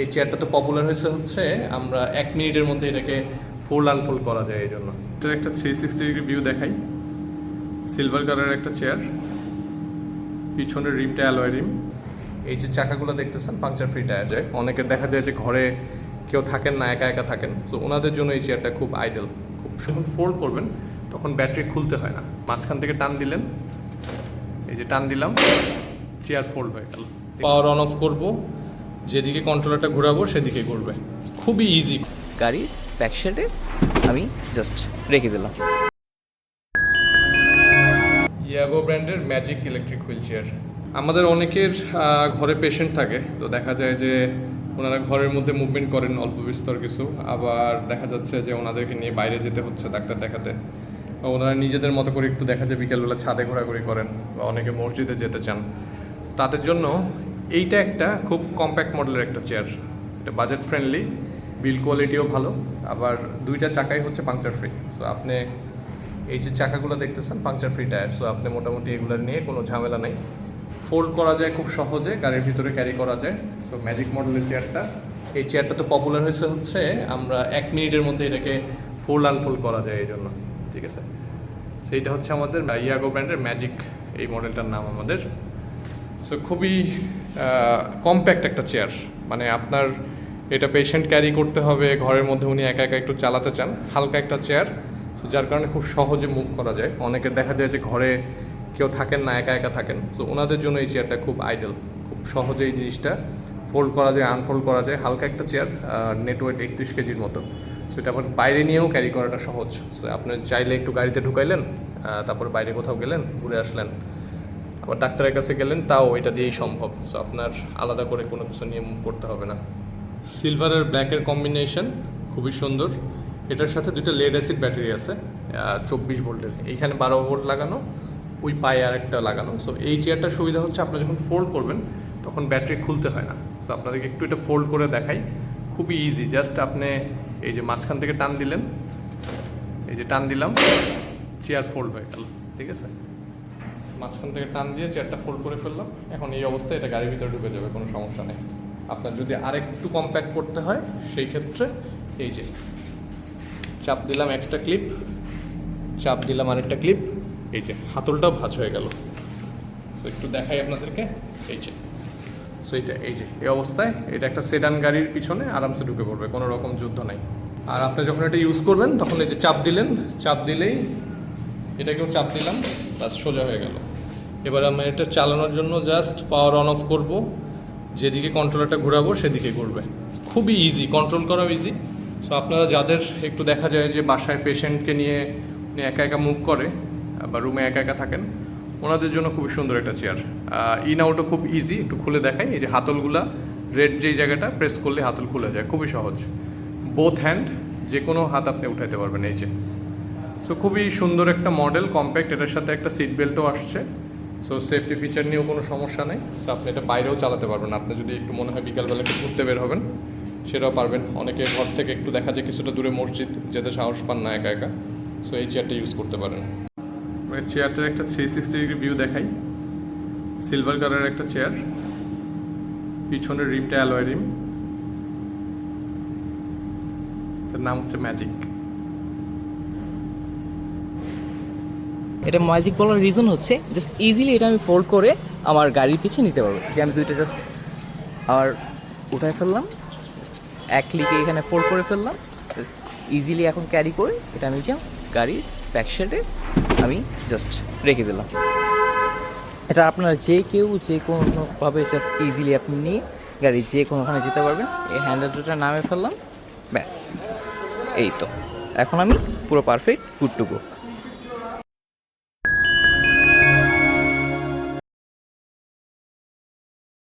এই চেয়ারটা তো পপুলার হয়েছে হচ্ছে আমরা এক মিনিটের মধ্যে এটাকে ফোল্ড আনফোল্ড করা যায় এই জন্য। এটার একটা থ্রি সিক্সটি ডিগ্রি ভিউ দেখাই। সিলভার কালারের একটা চেয়ার পিছনের রিমটা অ্যালয় রিম এই যে চাকাগুলো দেখতেছেন পাংচার ফ্রি টায়ার যায় অনেকের দেখা যায় যে ঘরে কেউ থাকেন না একা একা থাকেন। তো ওনাদের জন্য এই চেয়ারটা খুব আইডল খুব যখন ফোল্ড করবেন তখন ব্যাটারি খুলতে হয় না। মাঝখান থেকে টান দিলেন। এই যে টান দিলাম চেয়ার ফোল্ড হয়ে গেল। পাওয়ার অন অফ করব। যেদিকে কন্ট্রোলারটা ঘোরাবো সেদিকে ঘুরবে। খুবই ইজি গাড়ি ব্যাক সাইডে আমি জাস্ট রেখে দিলাম। ইয়াগো ব্র্যান্ডের ম্যাজিক ইলেকট্রিক হুইল চেয়ার আমাদের অনেকের ঘরে পেশেন্ট থাকে তো দেখা যায় যে ওনারা ঘরের মধ্যে মুভমেন্ট করেন অল্প বিস্তর কিছু। আবার দেখা যাচ্ছে যে ওনাদেরকে নিয়ে বাইরে যেতে হচ্ছে ডাক্তার দেখাতে। বা ওনারা নিজেদের মতো করে একটু দেখা যায় বিকেলবেলা ছাদে ঘোরাঘুরি করেন বা অনেকে মসজিদে যেতে চান। তাদের জন্য এইটা একটা খুব কম্প্যাক্ট মডেলের একটা চেয়ার এটা বাজেট ফ্রেন্ডলি বিল কোয়ালিটিও ভালো। আবার দুইটা চাকাই হচ্ছে পাংচার ফ্রি সো আপনি এই যে চাকাগুলো দেখতেছেন পাংচার ফ্রি টায়ার সো আপনি মোটামুটি এগুলো নিয়ে কোনো ঝামেলা নেই। ফোল্ড করা যায় খুব সহজে, গাড়ির ভিতরে ক্যারি করা যায়। সো ম্যাজিক মডেলের চেয়ারটা এই চেয়ারটা তো পপুলার হয়েছে হচ্ছে, আমরা এক মিনিটের মধ্যে এটাকে ফোল্ড আনফোল্ড করা যায় এই জন্য। ঠিক আছে? সেইটা হচ্ছে আমাদের ইয়াগো ব্র্যান্ডের ম্যাজিক এই মডেলটার নাম আমাদের। সো খুবই কম্প্যাক্ট একটা চেয়ার মানে আপনার এটা পেশেন্ট ক্যারি করতে হবে, ঘরের মধ্যে উনি একা একা একটু চালাতে চান, হালকা একটা চেয়ার সো যার কারণে খুব সহজে মুভ করা যায়। অনেকের দেখা যায় যে ঘরে কেউ থাকেন না, একা একা থাকেন। তো ওনাদের জন্য এই চেয়ারটা খুব আইডল খুব সহজে এই জিনিসটা ফোল্ড করা যায় আনফোল্ড করা যায়। হালকা একটা চেয়ার নেট ওয়েট একত্রিশ কেজির মতো। সো এটা আবার বাইরে নিয়েও ক্যারি করাটা সহজ। সো আপনি চাইলে একটু গাড়িতে ঢুকাইলেন তারপর বাইরে কোথাও গেলেন, ঘুরে আসলেন। আবার ডাক্তারের কাছে গেলেন, তাও এটা দিয়েই সম্ভব। সো আপনার আলাদা করে কোনো কিছু নিয়ে মুভ করতে হবে না। সিলভার আর ব্ল্যাকের কম্বিনেশন খুবই সুন্দর। এটার সাথে দুটো লেড অ্যাসিড ব্যাটারি আছে চব্বিশ ভোল্টের। এইখানে বারো ভোল্ট লাগানো, ওই পায়ে আর একটা লাগানো। সো এই চেয়ারটার সুবিধা হচ্ছে আপনি যখন ফোল্ড করবেন, তখন ব্যাটারি খুলতে হয় না। সো আপনাদেরকে একটু এটা ফোল্ড করে দেখাই। খুবই ইজি জাস্ট আপনি এই যে মাঝখান থেকে টান দিলেন, এই যে টান দিলাম চেয়ার ফোল্ড হয়ে গেল। ঠিক আছে? মাঝখান থেকে টান দিয়ে চেয়ারটা ফোল্ড করে ফেললাম। এখন এই অবস্থায় এটা গাড়ির ভিতরে ঢুকে যাবে, কোনো সমস্যা নেই। আপনার যদি আরেকটু কম্প্যাক্ট করতে হয়, সেই ক্ষেত্রে এই যে চাপ দিলাম একটা ক্লিপ চাপ দিলাম আরেকটা ক্লিপ এই যে হাতলটাও ভাঁজ হয়ে গেল। তো একটু দেখাই আপনাদেরকে, এই যে। সো এইটা এই যে, এই অবস্থায় এটা একটা সেডান গাড়ির পিছনে আরামসে ঢুকে পড়বে, কোনো রকম যুদ্ধ নাই। আর আপনি যখন এটা ইউজ করবেন, তখন এই যে চাপ দিলেন, চাপ দিলেই এটাকেও চাপ দিলাম বাস সোজা হয়ে গেল। এবার আমি এটা চালানোর জন্য জাস্ট পাওয়ার অন অফ করব। যেদিকে কন্ট্রোলারটা ঘোরাবো, সেদিকে ঘুরবে। খুবই ইজি কন্ট্রোল করাও ইজি সো আপনারা যাদের একটু দেখা যায় যে বাসায় পেশেন্টকে নিয়ে উনি একা একা মুভ করে বা রুমে একা একা থাকেন, ওনাদের জন্য খুবই সুন্দর একটা চেয়ার ইন আউটও খুব ইজি একটু খুলে দেখাই। এই যে হাতলগুলা রেড যেই জায়গাটা প্রেস করলে হাতল খুলে যায়। খুবই সহজ। বোথ হ্যান্ড যে কোনো হাত আপনি উঠাইতে পারবেন এই যে। সো খুবই সুন্দর একটা মডেল কম্প্যাক্ট এটার সাথে একটা সিট বেল্টও আসছে। সো সেফটি ফিচার নিয়েও কোনো সমস্যা নেই। সো আপনি এটা বাইরেও চালাতে পারবেন আপনি যদি একটু মনে হয় বিকালবেলা একটু ঘুরতে বের হবেন, সেটাও পারবেন। অনেকে ঘর থেকে একটু দেখা যায় কিছুটা দূরে মসজিদ, যেতে সাহস পান না একা একা। সো এই চেয়ারটা ইউজ করতে পারেন। চেয়ারটার একটা থ্রি সিক্সটি ডিগ্রি ভিউ দেখাই। সিলভার কালারের একটা চেয়ার পিছনের রিমটা অ্যালয় রিম তার নাম হচ্ছে ম্যাজিক এটা ম্যাজিক বলার রিজন হচ্ছে জাস্ট ইজিলি এটা আমি ফোল্ড করে আমার গাড়ির পিছিয়ে নিতে পারব। যে আমি দুইটা জাস্ট আর উঠায় ফেললাম এক ক্লিকে এখানে ফোল্ড করে ফেললাম ইজিলি এখন ক্যারি করে, এটা আমি যা গাড়ির সাইডে আমি জাস্ট রেখে দিলাম। এটা আপনারা যে কেউ যে কোনোভাবে জাস্ট ইজিলি আপনি নিয়ে গাড়ি যে কোনোখানে যেতে পারবেন, এই হ্যান্ডেলটা নামে ফেললাম, ব্যাস। এই তো। এখন আমি পুরো পারফেক্ট গুড টু গো